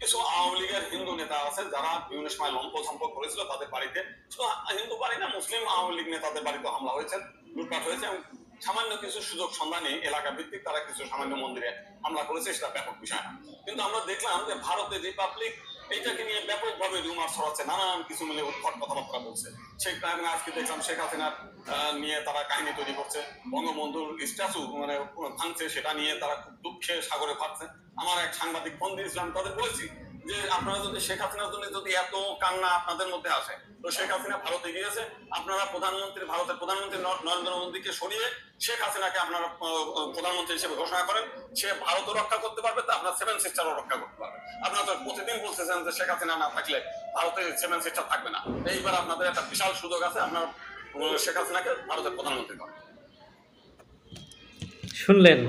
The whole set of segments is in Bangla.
কিছু আওয়ামী লীগের হিন্দু নেতা আছে যারা বিভিন্ন সময় লম্প সম্পর্ক করেছিল তাদের বাড়িতে। শুধু হিন্দু বাড়ি না, মুসলিম আওয়ামী লীগ নেতাদের বাড়িতে হামলা হয়েছে, লুটপাট হয়েছে এবং সামান্য কিছু সুযোগ সন্ধানে এলাকা ভিত্তিক তারা কিছু সামান্য মন্দিরে হামলা করেছে, সেটা ব্যাপক বিষয় না। কিন্তু আমরা দেখলাম যে ভারতের রিপাবলিক এইটাকে নিয়ে ব্যাপকভাবে রুমার ছড়াচ্ছে, নানান কিছু মিলে উৎকট কথাবার্তা বলছে। শেখ কারণে আজকে দেখলাম শেখ হাসিনার নিয়ে তারা কাহিনী তৈরি করছে। বঙ্গবন্ধুর স্ট্যাচু মানে ভাঙছে, সেটা নিয়ে তারা খুব দুঃখে সাগরে ভাবছে আমার এক সাংবাদিক বন্ধু ইসলাম তাদের বলেছি যে আপনারা যদি শেখ হাসিনার জন্য যদি এত কান্না আপনাদের মধ্যে আসে, তো শেখ হাসিনা ভারতে গিয়েছে আপনারা প্রধানমন্ত্রী ভারতের প্রধানমন্ত্রী নরেন্দ্র মোদীকে সরিয়ে শেখ হাসিনাকে আপনারা প্রধানমন্ত্রী হিসেবে ঘোষণা করেন। সে ভারতও রক্ষা করতে পারবে, তা আপনার সেভেন সিস্টারও রক্ষা করতে পারবে। আপনারা তো প্রতিদিন বলতেছেন যে শেখ হাসিনা না থাকলে ভারতে সেভেন সিস্টার থাকবে না। এইবার আপনাদের একটা বিশাল সুযোগ আছে, আপনারা শেখ হাসিনাকে ভারতের প্রধানমন্ত্রী করেন। শুনলেন,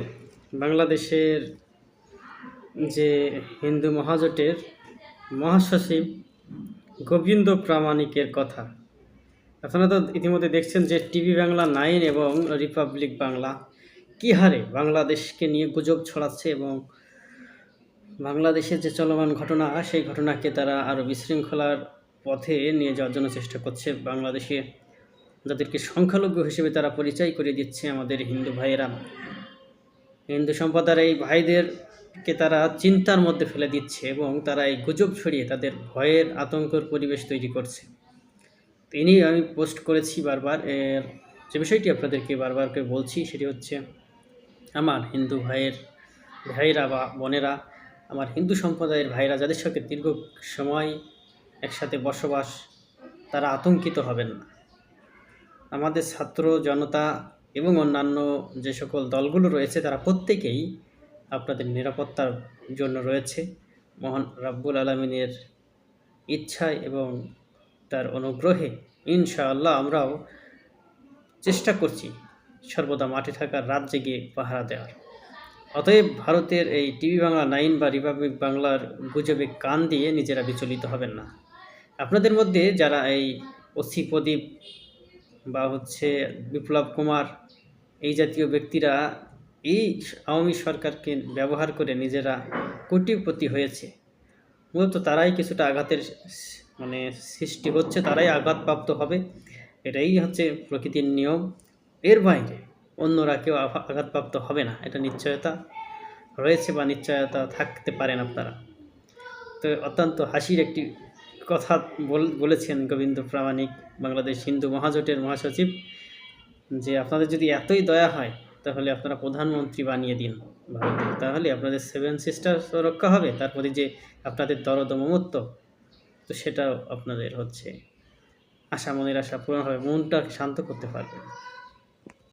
বাংলাদেশের যে হিন্দু মহাজোটের মহাসচিব গোবিন্দ প্রামাণিকের কথা। আপনারা তো ইতিমধ্যে দেখছেন যে টিভি বাংলা নাইন এবং রিপাবলিক বাংলা কী হারে বাংলাদেশকে নিয়ে গুজব ছড়াচ্ছে এবং বাংলাদেশের যে চলমান ঘটনা, সেই ঘটনাকে তারা আরও বিশৃঙ্খলার পথে নিয়ে যাওয়ার জন্য চেষ্টা করছে। বাংলাদেশে যাদেরকে সংখ্যালঘু হিসেবে তারা পরিচয় করে দিচ্ছে আমাদের হিন্দু ভাইয়েরা। হিন্দু সম্প্রদায়ের এই ভাইদেরকে তারা চিন্তার মধ্যে ফেলে দিচ্ছে এবং তারা এই গুজব ছড়িয়ে তাদের ভয়ের আতঙ্কর পরিবেশ তৈরি করছে। তো এই আমি পোস্ট করেছি বারবার, এর যে বিষয়টি আপনাদেরকে বারবার করে বলছি সেটি হচ্ছে, আমার হিন্দু ভাইয়ের ভাইরা বা বোনেরা, আমার হিন্দু সম্প্রদায়ের ভাইরা যাদের সঙ্গে দীর্ঘ সময় একসাথে বসবাস, তারা আতঙ্কিত হবেন না। আমাদের ছাত্র জনতা এবং অন্যান্য যে সকল দলগুলো রয়েছে, তারা প্রত্যেকেই আপনাদের নিরাপত্তার জন্য রয়েছে। মহান রাব্বুল আলমিনের ইচ্ছায় এবং তার অনুগ্রহে ইনশাআল্লাহ আমরাও চেষ্টা করছি সর্বদা মাঠে থাকার, রাত জেগে পাহারা দেওয়ার। অতএব ভারতের এই টিভি বাংলা নাইন বা রিপাবলিক বাংলার গুজবে কান দিয়ে নিজেরা বিচলিত হবেন না। আপনাদের মধ্যে যারা এই ওসি প্রদীপ বা হচ্ছে বিপ্লব কুমার, এই জাতীয় ব্যক্তিরা এই আওয়ামী সরকারকে ব্যবহার করে নিজেরা কোটিপতি হয়েছে। মূলত তারাই কিছুটা আঘাতের মানে সৃষ্টি হচ্ছে, তারাই আঘাতপ্রাপ্ত হবে। এটাই হচ্ছে প্রকৃতির নিয়ম। এর বাইরে অন্যরা কেউ আঘাতপ্রাপ্ত হবে না। এটা নিশ্চয়তা রয়েছে বা নিশ্চয়তা থাকতে পারেন আপনারা। তো অত্যন্ত হাসির একটি কথা বল- বলেছেন গোবিন্দ প্রামাণিক, বাংলাদেশ হিন্দু মহাজোটের মহাসচিব, যে আপনাদের যদি এতই দয়া হয় তাহলে আপনারা প্রধানমন্ত্রী বানিয়ে দিন ভারতের তাহলে আপনাদের সেভেন সিস্টার রক্ষা হবে তারপরে যে আপনাদের দরদ মমত্ব, তো সেটাও আপনাদের হচ্ছে আশা, মনের আশা পূরণ হবে, মনটাকে শান্ত করতে পারবে